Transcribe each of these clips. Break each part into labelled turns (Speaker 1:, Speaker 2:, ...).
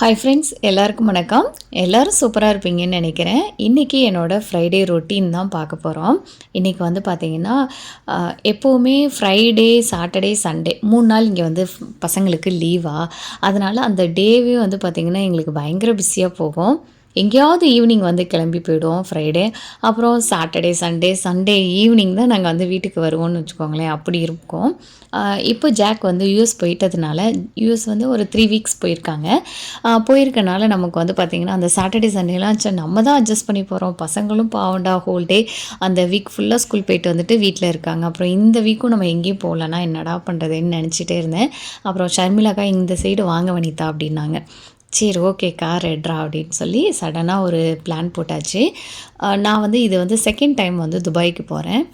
Speaker 1: Hi friends எல்லாருக்கும் வணக்கம். எல்லோரும் சூப்பராக இருப்பீங்கன்னு நினைக்கிறேன். இன்றைக்கி என்னோடய ஃப்ரைடே ரொட்டீன் தான் பார்க்க போகிறோம் இன்றைக்கி வந்து பார்த்திங்கன்னா எப்போவுமே ஃப்ரைடே சாட்டர்டே சண்டே மூணு நாள் இங்கே வந்து பசங்களுக்கு லீவாக அதனால் அந்த டேவே வந்து பார்த்திங்கன்னா எங்களுக்கு பயங்கர பிஸியாக போகும். எங்கேயாவது ஈவினிங் வந்து கிளம்பி போயிடுவோம் ஃப்ரைடே அப்புறம் சாட்டர்டே சண்டே சண்டே ஈவினிங் தான் நாங்கள் வந்து வீட்டுக்கு வருவோம்னு வச்சுக்கோங்களேன். அப்படி இருக்கும். இப்போ ஜாக் வந்து யூஎஸ் போயிட்டதுனால யூஎஸ் வந்து ஒரு த்ரீ வீக்ஸ் போயிருக்காங்க. போயிருக்கனால நமக்கு வந்து பார்த்திங்கன்னா அந்த சாட்டர்டே சண்டேலாம் சரி நம்ம தான் அட்ஜஸ்ட் பண்ணி போகிறோம் பசங்களும் பாவண்டா ஹோல் டே அந்த வீக் ஃபுல்லாக ஸ்கூல் போயிட்டு வந்துட்டு வீட்டில் இருக்காங்க. அப்புறம் இந்த வீக்கும் நம்ம எங்கேயும் போகலன்னா என்னடா பண்ணுறதுன்னு நினச்சிட்டே இருந்தேன். அப்புறம் ஷர்மிலாக்கா இந்த சைடு வாங்க வனிதா அப்படின்னாங்க. சரி ஓகேக்கா ரெட்ரா அப்படின்னு சொல்லி சடனாக ஒரு பிளான் போட்டாச்சு. நான் வந்து இது வந்து செகண்ட் டைம் வந்து துபாய்க்கு போகிறேன்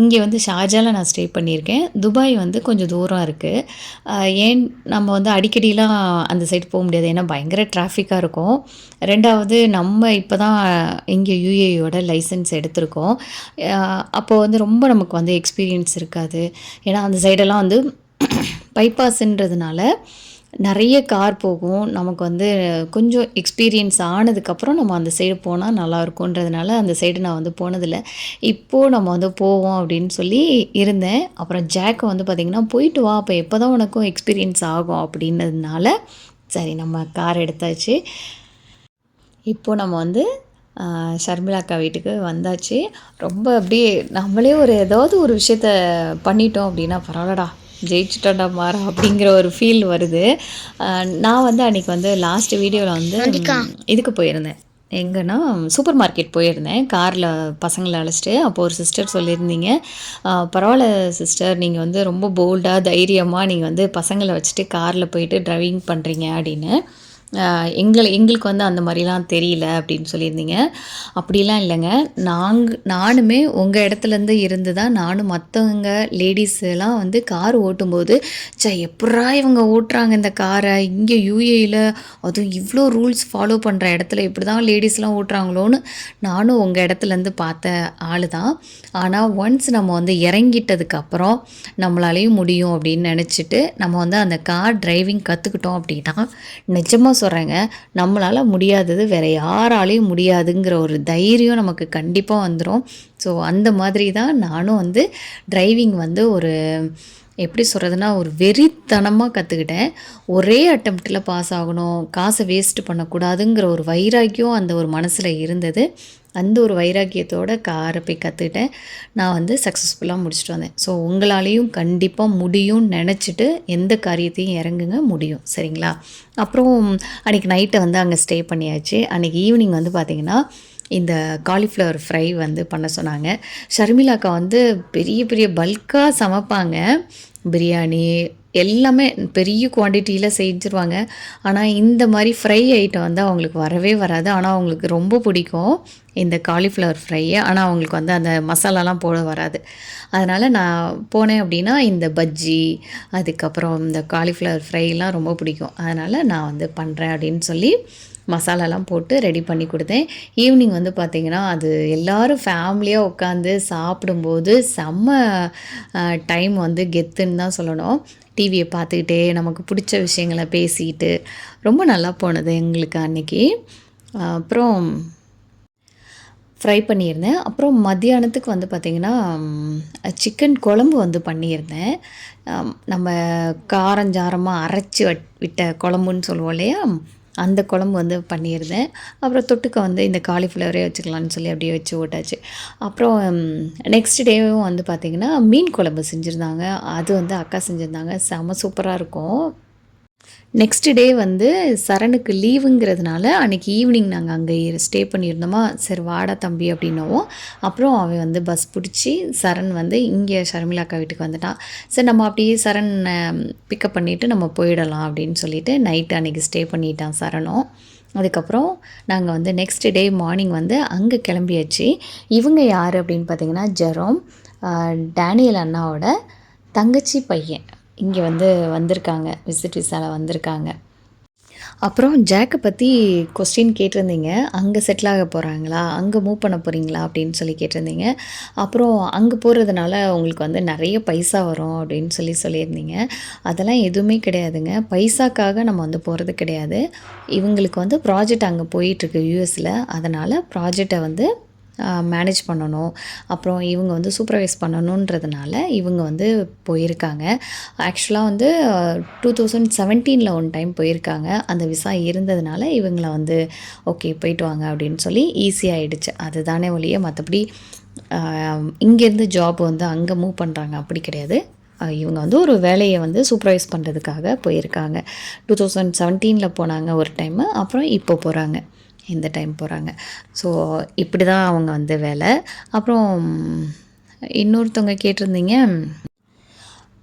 Speaker 1: இங்கே வந்து ஷார்ஜாவில் நான் ஸ்டே பண்ணியிருக்கேன். துபாய் வந்து கொஞ்சம் தூரம் இருக்குது ஏன் நம்ம வந்து அடிக்கடிலாம் அந்த சைடு போக முடியாது. ஏன்னா பயங்கர டிராஃபிக்காக இருக்கும். ரெண்டாவது நம்ம இப்போ தான் இங்கே யூஏயோட லைசன்ஸ் எடுத்திருக்கோம். அப்போது வந்து ரொம்ப நமக்கு வந்து எக்ஸ்பீரியன்ஸ் இருக்காது. ஏன்னா அந்த சைடெல்லாம் வந்து பைபாஸ்ன்றதுனால நிறைய கார் போகும். நமக்கு வந்து கொஞ்சம் எக்ஸ்பீரியன்ஸ் ஆனதுக்கப்புறம் நம்ம அந்த சைடு போனால் நல்லா இருக்கும்ன்றதுனால அந்த சைடு நான் வந்து போனதில்லை. இப்போது நம்ம வந்து போவோம் அப்படின்னு சொல்லி இருந்தேன். அப்புறம் ஜாக்கை வந்து பார்த்திங்கன்னா போயிட்டு வா அப்போ எப்போ தான் உனக்கும் எக்ஸ்பீரியன்ஸ் ஆகும்? அப்படின்னதுனால சரி நம்ம கார் எடுத்தாச்சு. இப்போது நம்ம வந்து ஷர்மிளா அக்கா வீட்டுக்கு வந்தாச்சு. ரொம்ப அப்படியே நம்மளே ஒரு ஏதாவது ஒரு விஷயத்த பண்ணிட்டோம் அப்படின்னா பரவாயில்லடா. ஜெயிச்சிட்டோம்டா மாறா அப்படிங்கிற ஒரு ஃபீல் வருது. நான் வந்து அன்றைக்கி வந்து லாஸ்ட் வீடியோவில் வந்து இதுக்கு போயிருந்தேன். எங்கன்னா சூப்பர் மார்க்கெட் போயிருந்தேன். காரில் பசங்களை அழைச்சிட்டு அப்போ ஒரு சிஸ்டர் சொல்லியிருந்தீங்க. பரவாயில்ல சிஸ்டர் நீங்கள் வந்து ரொம்ப போல்டாக தைரியமாக நீங்கள் வந்து பசங்களை வச்சுட்டு காரில் போயிட்டு டிரைவிங் பண்ணுறீங்க அப்படின்னு. எங்களை எங்களுக்கு வந்து அந்த மாதிரிலாம் தெரியல அப்படின்னு சொல்லியிருந்தீங்க. அப்படிலாம் இல்லைங்க. நாங்கள் நானுமே உங்கள் இடத்துலேருந்து இருந்து தான் நானும் மற்றவங்க லேடிஸ்லாம் வந்து கார் ஓட்டும்போது சே எப்படா இவங்க ஓட்டுறாங்க இந்த காரை? இங்கே யூஏயில் அதுவும் இவ்வளோ ரூல்ஸ் ஃபாலோ பண்ணுற இடத்துல இப்படி தான் லேடிஸ்லாம் ஓட்டுறாங்களோன்னு நானும் உங்கள் இடத்துலேருந்து பார்த்த ஆள் தான் ஆனால் ஒன்ஸ் நம்ம வந்து இறங்கிட்டதுக்கப்புறம் நம்மளாலேயும் முடியும் அப்படின்னு நினச்சிட்டு நம்ம வந்து அந்த கார் டிரைவிங் கற்றுக்கிட்டோம் அப்படின்னா நிஜமாக சொல்கிறேங்க நம்மளால் முடியாதது வேறு யாராலையும் முடியாதுங்கிற ஒரு தைரியம் நமக்கு கண்டிப்பாக வந்துடும் ஸோ அந்த மாதிரி தான் நானும் வந்து டிரைவிங் வந்து ஒரு எப்படி சொல்கிறதுனா ஒரு வெறித்தனமாக கற்றுக்கிட்டேன் ஒரே அட்டம்ப்டில் பாஸ் ஆகணும் காசை வேஸ்ட் பண்ணக்கூடாதுங்கிற ஒரு வைராக்கியம் அந்த ஒரு மனசில் இருந்தது. அந்த ஒரு வைராக்கியத்தோட காரை போய் கற்றுக்கிட்டேன் நான் வந்து சக்ஸஸ்ஃபுல்லாக முடிச்சுட்டு வந்தேன். ஸோ உங்களாலேயும் கண்டிப்பாக முடியும்னு நினச்சிட்டு எந்த காரியத்தையும் இறங்குங்க முடியும். சரிங்களா? அப்புறம் அன்றைக்கி நைட்டை வந்து அங்கே ஸ்டே பண்ணியாச்சு. அன்றைக்கி ஈவினிங் வந்து பார்த்திங்கன்னா இந்த காலிஃப்ளவர் ஃப்ரை வந்து பண்ண சொன்னாங்க. ஷர்மிலாக்கா வந்து பெரிய பெரிய பல்காக சமைப்பாங்க. பிரியாணி எல்லாமே பெரிய குவான்டிட்டியில் செஞ்சுருவாங்க. ஆனால் இந்த மாதிரி ஃப்ரை ஐட்டம் வந்து அவங்களுக்கு வரவே வராது. ஆனால் அவங்களுக்கு ரொம்ப பிடிக்கும் இந்த காலிஃப்ளவர் ஃப்ரையை ஆனால் அவங்களுக்கு வந்து அந்த மசாலாலாம் போட வராது. அதனால் நான் போனேன் அப்படின்னா இந்த பஜ்ஜி அதுக்கப்புறம் இந்த காலிஃப்ளவர் ஃப்ரைலாம் ரொம்ப பிடிக்கும். அதனால் நான் வந்து பண்ணுறேன் அப்படின்னு சொல்லி மசாலாலாம் போட்டு ரெடி பண்ணி கொடுத்தேன். ஈவினிங் வந்து பார்த்திங்கன்னா அது எல்லாரும் ஃபேமிலியாக உட்காந்து சாப்பிடும்போது செம்ம டைம் வந்து கெத்துன்னு தான் சொல்லணும். டிவியை பார்த்துக்கிட்டே நமக்கு பிடிச்ச விஷயங்களை பேசிக்கிட்டு ரொம்ப நல்லா போனது எங்களுக்கு அன்றைக்கி அப்புறம் ஃப்ரை பண்ணியிருந்தேன். அப்புறம் மத்தியானத்துக்கு வந்து பார்த்திங்கன்னா சிக்கன் குழம்பு வந்து பண்ணியிருந்தேன். நம்ம காரஞ்சாரமாக அரைச்சி விட்ட குழம்புன்னு சொல்லுவோம் இல்லையா? அந்த குழம்பு வந்து பண்ணியிருந்தேன். அப்புறம் தொட்டுக்க வந்து இந்த காலிஃப்ளவரே வச்சுக்கலாம்னு சொல்லி அப்படியே வச்சு ஓட்டாச்சு அப்புறம் நெக்ஸ்ட் டேவும் வந்து பார்த்திங்கன்னா மீன் குழம்பு செஞ்சுருந்தாங்க. அது வந்து அக்கா செஞ்சுருந்தாங்க. செம சூப்பராக இருக்கும். நெக்ஸ்ட் டே வந்து சரணுக்கு லீவுங்கிறதுனால அன்றைக்கி ஈவினிங் நாங்கள் அங்கே ஸ்டே பண்ணியிருந்தோமா? சரி வாடா தம்பி அப்படின்னவும் அப்புறம் அவன் வந்து பஸ் பிடிச்சி சரண் வந்து இங்கே ஷர்மிளா அக்கா வீட்டுக்கு வந்துட்டான். சரி நம்ம அப்படியே சரண் பிக்கப் பண்ணிவிட்டு நம்ம போயிடலாம் அப்படின்னு சொல்லிட்டு நைட்டு அன்றைக்கி ஸ்டே பண்ணிட்டான் சரணும். அதுக்கப்புறம் நாங்கள் வந்து நெக்ஸ்ட் டே மார்னிங் வந்து அங்கே கிளம்பியாச்சு. இவங்க யார் அப்படின்னு பார்த்தீங்கன்னா ஜெரோம் டேனியல் அண்ணாவோட தங்கச்சி பையன். இங்கே வந்து வந்திருக்காங்க விசிட் விசாவில் வந்திருக்காங்க. அப்புறம் ஜாக்கை பற்றி கொஸ்டின் கேட்டிருந்தீங்க அங்கே செட்டில் ஆக போகிறாங்களா அங்கே மூவ் பண்ண போகிறீங்களா அப்படின்னு சொல்லி கேட்டிருந்தீங்க. அப்புறம் அங்கே போகிறதுனால உங்களுக்கு வந்து நிறைய பைசா வரும் அப்படின்னு சொல்லி சொல்லியிருந்தீங்க. அதெல்லாம் எதுவுமே கிடையாதுங்க. பைசாக்காக நம்ம வந்து போகிறது கிடையாது. இவங்களுக்கு வந்து ப்ராஜெக்ட் அங்கே போயிட்டுருக்கு யூஎஸில் அதனால் ப்ராஜெக்டை வந்து மேனேஜ் பண்ணணும். அப்புறம் இவங்க வந்து சூப்பர்வைஸ் பண்ணணுன்றதுனால இவங்க வந்து போயிருக்காங்க. ஆக்சுவலாக வந்து டூ தௌசண்ட் செவன்டீனில் ஒன் டைம் போயிருக்காங்க. அந்த விசா இருந்ததுனால இவங்கள வந்து ஓகே போயிட்டு வாங்க அப்படின்னு சொல்லி ஈஸியாகிடுச்சு அதுதானே ஒழிய மற்றபடி இங்கேருந்து ஜாப் வந்து அங்கே மூவ் பண்ணுறாங்க அப்படி கிடையாது. இவங்க வந்து ஒரு வேலையை வந்து சூப்பர்வைஸ் பண்ணுறதுக்காக போயிருக்காங்க. டூ தௌசண்ட் செவன்டீனில் போனாங்க ஒரு டைமு அப்புறம் இப்போ போகிறாங்க இந்த டைம் போகிறாங்க ஸோ இப்படி தான் அவங்க வந்து வேலை. அப்புறம் இன்னொருத்தவங்க கேட்டிருந்தீங்க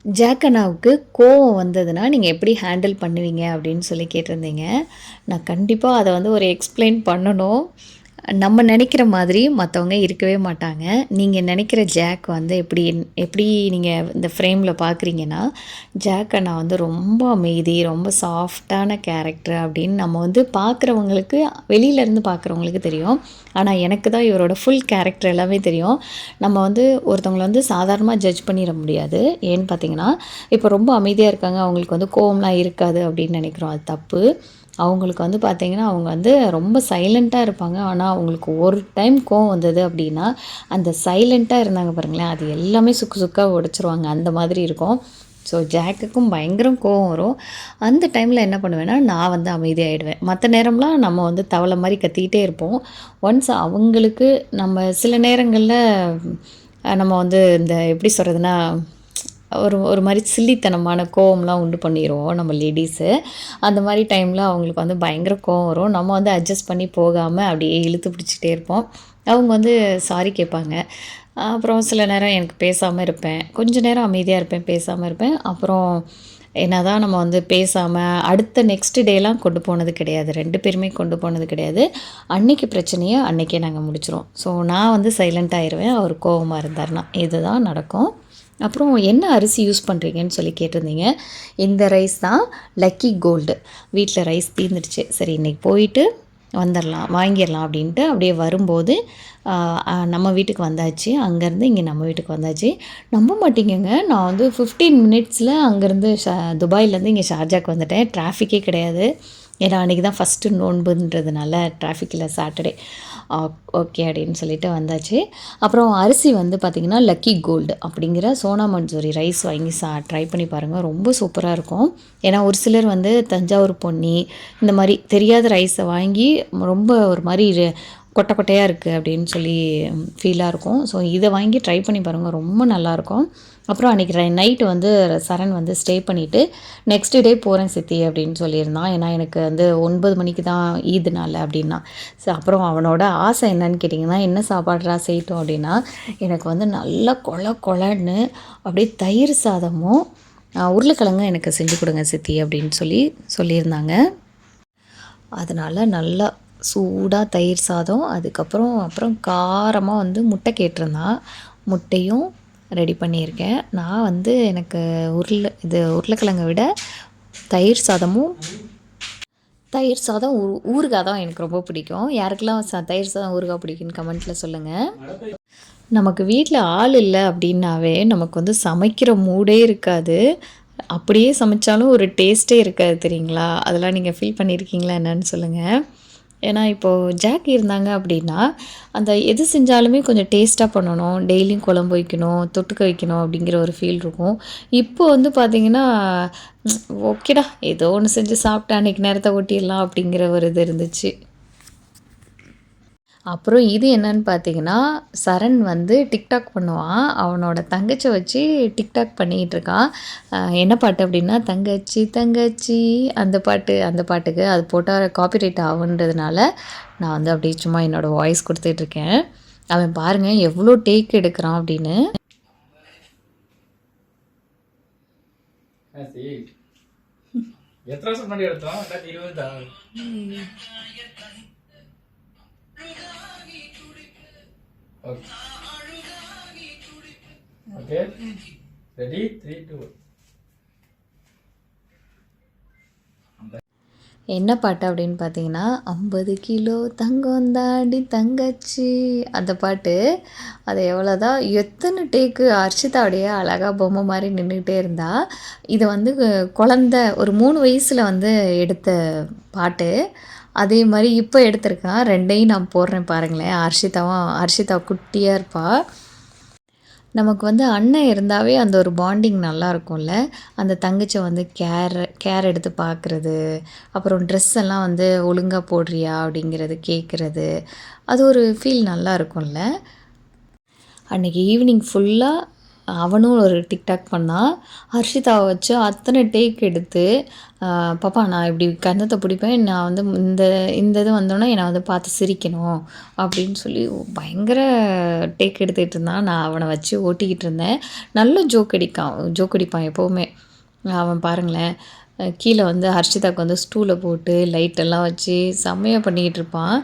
Speaker 1: ஜாக்கனாவுக்கு கோவம் வந்ததுன்னா நீங்கள் எப்படி ஹேண்டில் பண்ணுவீங்க அப்படின்னு சொல்லி கேட்டிருந்தீங்க. நான் கண்டிப்பாக அதை வந்து ஒரு எக்ஸ்பிளைன் பண்ணணும். நம்ம நினைக்கிற மாதிரி மற்றவங்க இருக்கவே மாட்டாங்க. நீங்கள் நினைக்கிற ஜாக் வந்து எப்படி எப்படி நீங்கள் இந்த ஃப்ரேமில் பார்க்குறீங்கன்னா ஜாக்கை நான் வந்து ரொம்ப அமைதி ரொம்ப சாஃப்டான கேரக்டர் அப்படின்னு நம்ம வந்து பார்க்குறவங்களுக்கு வெளியிலேருந்து பார்க்குறவங்களுக்கு தெரியும். ஆனால் எனக்கு தான் இவரோட ஃபுல் கேரக்டர் எல்லாமே தெரியும். நம்ம வந்து ஒருத்தவங்களை வந்து சாதாரணமாக ஜட்ஜ் பண்ணிட முடியாது. ஏன்னு பார்த்தீங்கன்னா இப்போ ரொம்ப அமைதியாக இருக்காங்க. அவங்களுக்கு வந்து கோவம்லாம் இருக்காது அப்படின்னு நினைக்கிறோம். அது தப்பு. அவங்களுக்கு வந்து பார்த்திங்கன்னா அவங்க வந்து ரொம்ப சைலண்ட்டாக இருப்பாங்க. ஆனால் அவங்களுக்கு ஒரு டைம் கோவம் வந்தது அப்படின்னா அந்த சைலண்ட்டாக இருந்தாங்க பாருங்களேன் அது எல்லாமே சுக்கு சுக்காக உடச்சிருவாங்க. அந்த மாதிரி இருக்கும். ஸோ ஜாக்குக்கும் பயங்கரம் கோவம் வரும். அந்த டைமில் என்ன பண்ணுவேன்னா நான் வந்து அமைதியாகிடுவேன் மற்ற நேரம்லாம் நம்ம வந்து தவளை மாதிரி கத்திக்கிட்டே இருப்போம். ஒன்ஸ் அவங்களுக்கு நம்ம சில நேரங்களில் நம்ம வந்து இந்த எப்படி சொல்கிறதுனா ஒரு ஒரு மாதிரி சில்லித்தனமான கோவம்லாம் உண்டு பண்ணிடுவோம் நம்ம லேடிஸு அந்த மாதிரி டைமில் அவங்களுக்கு வந்து பயங்கர கோவம் வரும். நம்ம வந்து அட்ஜஸ்ட் பண்ணி போகாமல் அப்படியே இழுத்து பிடிச்சிட்டே இருப்போம். அவங்க வந்து சாரி கேட்பாங்க. அப்புறம் சில நேரம் எனக்கு பேசாமல் இருப்பேன். கொஞ்ச நேரம் அமைதியாக இருப்பேன் பேசாமல் இருப்பேன். அப்புறம் என்ன தான் நம்ம வந்து பேசாமல் அடுத்த நெக்ஸ்ட் டேலாம் கொண்டு போனது கிடையாது. ரெண்டு பேருமே கொண்டு போனது கிடையாது. அன்னைக்கு பிரச்சனையை அன்னைக்கே நாங்கள் முடிச்சிரும் ஸோ நான் வந்து சைலண்ட் ஆயிடுவேன் அவர் கோவமாக இருந்தாருன்னா இதுதான் நடக்கும். அப்புறம் என்ன அரிசி யூஸ் பண்ணுறீங்கன்னு சொல்லி கேட்டிருந்தீங்க. இந்த ரைஸ் தான் லக்கி கோல்டு வீட்டில் ரைஸ் தீர்ந்துடுச்சு சரி இன்றைக்கி போயிட்டு வந்துடலாம் வாங்கிடலாம் அப்படின்ட்டு அப்படியே வரும்போது நம்ம வீட்டுக்கு வந்தாச்சு. அங்கேருந்து இங்கே நம்ம வீட்டுக்கு வந்தாச்சு. நம்ப மாட்டீங்கங்க. நான் வந்து ஃபிஃப்டீன் மினிட்ஸில் அங்கேருந்து ஷா துபாயிலேருந்து இங்கே ஷார்ஜாக்கு வந்துட்டேன். டிராஃபிக்கே கிடையாது. ஏன்னா அன்றைக்கி தான் ஃபஸ்ட்டு நோன்புன்றதுனால டிராஃபிக்கில் சாட்டர்டே ஓகே அப்படின்னு சொல்லிட்டு வந்தாச்சு. அப்புறம் அரிசி வந்து பார்த்திங்கன்னா லக்கி கோல்டு அப்படிங்கிற சோனா மஞ்சூரி ரைஸ் வாங்கி சா ட்ரை பண்ணி பாருங்கள் ரொம்ப சூப்பராக இருக்கும். ஏன்னா ஒரு சிலர் வந்து தஞ்சாவூர் பொன்னி இந்த மாதிரி தெரியாத ரைஸை வாங்கி ரொம்ப ஒரு மாதிரி கொட்டை கொட்டையாக இருக்குது அப்படின்னு சொல்லி ஃபீலாக இருக்கும். ஸோ இதை வாங்கி ட்ரை பண்ணி பாருங்கள் ரொம்ப நல்லாயிருக்கும் அப்புறம் அன்றைக்கி நைட்டு வந்து சரண் வந்து ஸ்டே பண்ணிவிட்டு நெக்ஸ்ட் டே போகிறேன் சித்தி அப்படின்னு சொல்லியிருந்தான். ஏன்னா எனக்கு வந்து ஒன்பது மணிக்கு தான் ஈது நாள் அப்படின்னா. ஸோ அப்புறம் அவனோட ஆசை என்னன்னு கேட்டிங்கன்னா என்ன சாப்பாடுறா செய்யட்டும் அப்படின்னா எனக்கு வந்து நல்லா கொல கொலன்னு அப்படியே தயிர் சாதமும் உருளைக்கிழங்கு எனக்கு செஞ்சு கொடுங்க சித்தி அப்படின்னு சொல்லி சொல்லியிருந்தாங்க. அதனால் நல்லா சூடாக தயிர் சாதம் அதுக்கப்புறம் அப்புறம் காரமாக வந்து முட்டை கேட்டிருந்தான். முட்டையும் ரெடி பண்ணியிருக்கேன். நான் வந்து எனக்கு உருளை இது உருளைக்கிழங்கை விட தயிர் சாதமும் தயிர் சாதம் ஊ ஊறுகாய் தான் எனக்கு ரொம்ப பிடிக்கும். யாருக்கெல்லாம் ச தயிர் சாதம் ஊறுகாய் பிடிக்குன்னு கமெண்ட்டில் சொல்லுங்கள் நமக்கு வீட்டில் ஆள் இல்லை அப்படின்னாவே நமக்கு வந்து சமைக்கிற மூடே இருக்காது. அப்படியே சமைச்சாலும் ஒரு டேஸ்ட்டே இருக்காது தெரியுங்களா? அதெல்லாம் நீங்கள் ஃபீல் பண்ணியிருக்கீங்களா என்னன்னு சொல்லுங்கள் ஏன்னா இப்போது ஜாக் இருந்தாங்க அப்படின்னா அந்த எது செஞ்சாலுமே கொஞ்சம் டேஸ்ட்டாக பண்ணணும். டெய்லியும் குழம்பு வைக்கணும் தொட்டுக்க வைக்கணும் அப்படிங்கிற ஒரு ஃபீல் இருக்கும். இப்போ வந்து பார்த்திங்கன்னா ஓகேடா ஏதோ ஒன்று செஞ்சு சாப்பிட்டேன் அன்றைக்கி நேரத்தை ஓட்டிடலாம் அப்படிங்கிற ஒரு இது இருந்துச்சு. அப்புறம் இது என்னன்னு பார்த்தீங்கன்னா சரண் வந்து டிக்டாக் பண்ணுவான். அவனோட தங்கச்சி வச்சு டிக்டாக் பண்ணிக்கிட்டு இருக்கான். என்ன பாட்டு அப்படின்னா தங்கச்சி தங்கச்சி அந்த பாட்டு அந்த பாட்டுக்கு அது போட்டால் காப்பிரைட் ஆகுன்றதுனால நான் வந்து அப்படியே சும்மா என்னோடய வாய்ஸ் கொடுத்துட்ருக்கேன் அவன் பாருங்கள் எவ்வளோ டேக் எடுக்கிறான் அப்படின்னு.
Speaker 2: எத்தனை வருஷம் முன்னாடி எடுத்தோம்? ரெண்டாயிரத்தி இருபதா ஓகே ரெடி த்ரீ டூ
Speaker 1: என்ன பாட்டு அப்படின்னு பார்த்தீங்கன்னா ஐம்பது கிலோ தங்கம் தாண்டி தங்கச்சி அந்த பாட்டு அது எவ்வளோதான் எத்தனை டேக்கு அர்ச்சிதா அப்படியே அழகாக பொம்மை மாதிரி நின்றுக்கிட்டே இருந்தா. இது வந்து குழந்த ஒரு மூணு வயசில் வந்து எடுத்த பாட்டு. அதே மாதிரி இப்போ எடுத்திருக்கான் ரெண்டையும் நான் போடுறேன் பாருங்களேன். ஹர்ஷிதாவும் ஹர்ஷிதா குட்டியாக இருப்பாள் நமக்கு வந்து அண்ணன் இருந்தாவே அந்த ஒரு பாண்டிங் நல்லா இருக்கும்ல. அந்த தங்கச்சை வந்து கேர் கேர் எடுத்து பார்க்குறது அப்புறம் ட்ரெஸ் எல்லாம் வந்து ஒழுங்காக போடுறியா அப்படிங்கிறது கேட்குறது அது ஒரு ஃபீல் நல்லா இருக்கும்ல. அன்றைக்கி ஈவினிங் ஃபுல்லாக அவனும் ஒரு டிக்டாக் பண்ணான் ஹர்ஷிதாவை வச்சு அத்தனை டேக் எடுத்து பாப்பா நான் இப்படி கன்னத்தை பிடிப்பேன் நான் வந்து இந்த இந்த இது வந்தோன்னே என்னை வந்து பார்த்து சிரிக்கணும் அப்படின்னு சொல்லி பயங்கர டேக் எடுத்துகிட்டு இருந்தான். நான் அவனை வச்சு ஓட்டிக்கிட்டு இருந்தேன். நல்ல ஜோக் அடிக்கான் ஜோக் அடிப்பான் எப்போவுமே. அவன் பாருங்களேன் கீழே வந்து ஹர்ஷிதாக்கு வந்து ஸ்டூலை போட்டு லைட்டெல்லாம் வச்சு செம்மையாக பண்ணிக்கிட்டு இருப்பான்.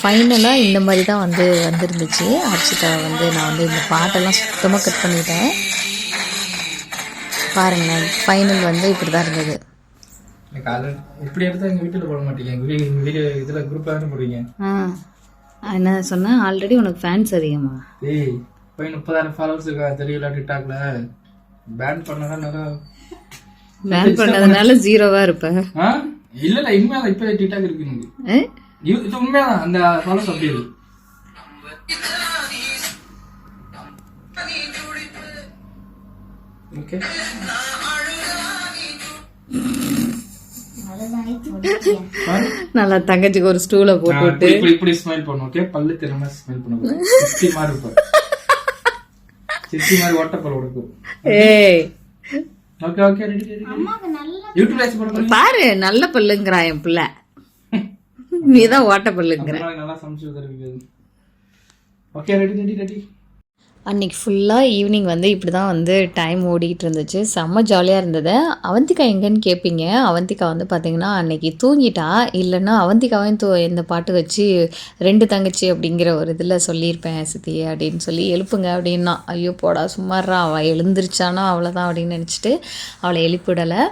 Speaker 1: ஃபைனலாக இந்த மாதிரி தான் வந்து வந்திருந்துச்சு. ஹர்ஷிதா வந்து நான் வந்து இந்த பாட்டெல்லாம் சுத்தமாக கட் பண்ணிட்டேன். பாருங்களேன் ஃபைனல் வந்து இப்படி தான் இருந்தது
Speaker 2: இப்படி எடுத்தா எங்க வீட்டுல போட மாட்டீங்க. வீடியோ இதுல குரூப்ல தானே போடுவீங்க?
Speaker 1: ஆ என்ன சொன்னேன்? ஆல்ரெடி உனக்கு ஃபேன்ஸ் அதிகமா?
Speaker 2: ஏய் போய் முப்பதாயிரம் ஃபாலோவர்ஸ் இருக்கா? தெரியல டிக்டாக்ல பேன் பண்ணதா நல்லா
Speaker 1: பேன் பண்ணதுனால ஜீரோவாக இருப்பேன்
Speaker 2: இல்ல இல்ல உண்மையா இப்ப டிக்டாக் இருக்கு எனக்கு உண்மையாதான் அந்த ஃபாலோஸ் அப்படி இருக்கு ஓகே
Speaker 1: நல்லா தங்கச்சிக்கு ஒரு ஸ்டூலை போட்டு விட்டு
Speaker 2: இப்படி இப்படி ஸ்மைல் பண்ணும் ஓகே பல்லு திறமை ஸ்மைல் பண்ணும். சித்தி மாதிரி இருப்பார். சித்தி மாதிரி ஓட்டப்பல் கொடுக்கும்
Speaker 1: ஏய்.
Speaker 2: ஓகே ஓகே ரெடி ரெடி யூடியூப்ல வச்சு போட
Speaker 1: பாரு நல்ல பல்லுங்கிறா என் பிள்ளை. நீ தான் ஓட்ட பல்லுங்கிற.
Speaker 2: நல்லா சமைச்சு தருவீங்க. ஓகே ரெடி ரெடி ரெடி
Speaker 1: அன்னைக்கு ஃபுல்லாக ஈவினிங் வந்து இப்படி தான் வந்து டைம் ஓடிக்கிட்டு இருந்துச்சு. செம்ம ஜாலியாக இருந்தது. அவந்திகா எங்கேன்னு கேட்பீங்க அவந்திகா வந்து பார்த்திங்கன்னா அன்றைக்கி தூங்கிட்டா இல்லைன்னா அவந்திகாவையும் தூ இந்த பாட்டு வச்சு ரெண்டு தங்கச்சி அப்படிங்கிற ஒரு இதில் சொல்லியிருப்பேன் சித்தி அப்படின்னு சொல்லி எழுப்புங்க அப்படின்னா ஐயோ போடா சும்மாறா அவள் எழுந்திருச்சானா அவ்வளோதான் அப்படின்னு நினச்சிட்டு அவளை எழுப்பிடலை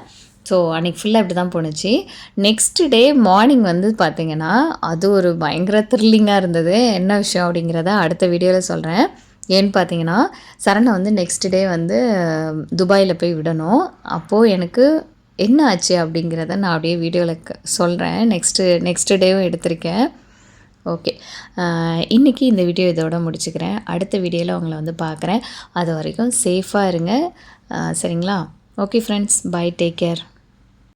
Speaker 1: ஸோ அன்றைக்கி ஃபுல்லாக இப்படி தான் போணுச்சு. நெக்ஸ்ட் டே மார்னிங் வந்து பார்த்திங்கன்னா அது ஒரு பயங்கர த்ரில்லிங்காக இருந்தது. என்ன விஷயம் அப்படிங்கிறத அடுத்த வீடியோவில் சொல்கிறேன் ஏன்னு பார்த்தீங்கன்னா சரணை வந்து நெக்ஸ்ட் டே வந்து துபாயில் போய் விடணும். அப்போது எனக்கு என்ன ஆச்சு அப்படிங்கிறத நான் அப்படியே வீடியோவில் சொல்கிறேன் நெக்ஸ்ட்டு நெக்ஸ்ட் டேவும் எடுத்திருக்கேன். ஓகே இன்றைக்கி இந்த வீடியோ இதோட முடிச்சுக்கிறேன். அடுத்த வீடியோவில் உங்களை வந்து பார்க்குறேன். அது வரைக்கும் சேஃபாக இருங்க. சரிங்களா? Okay friends bye take care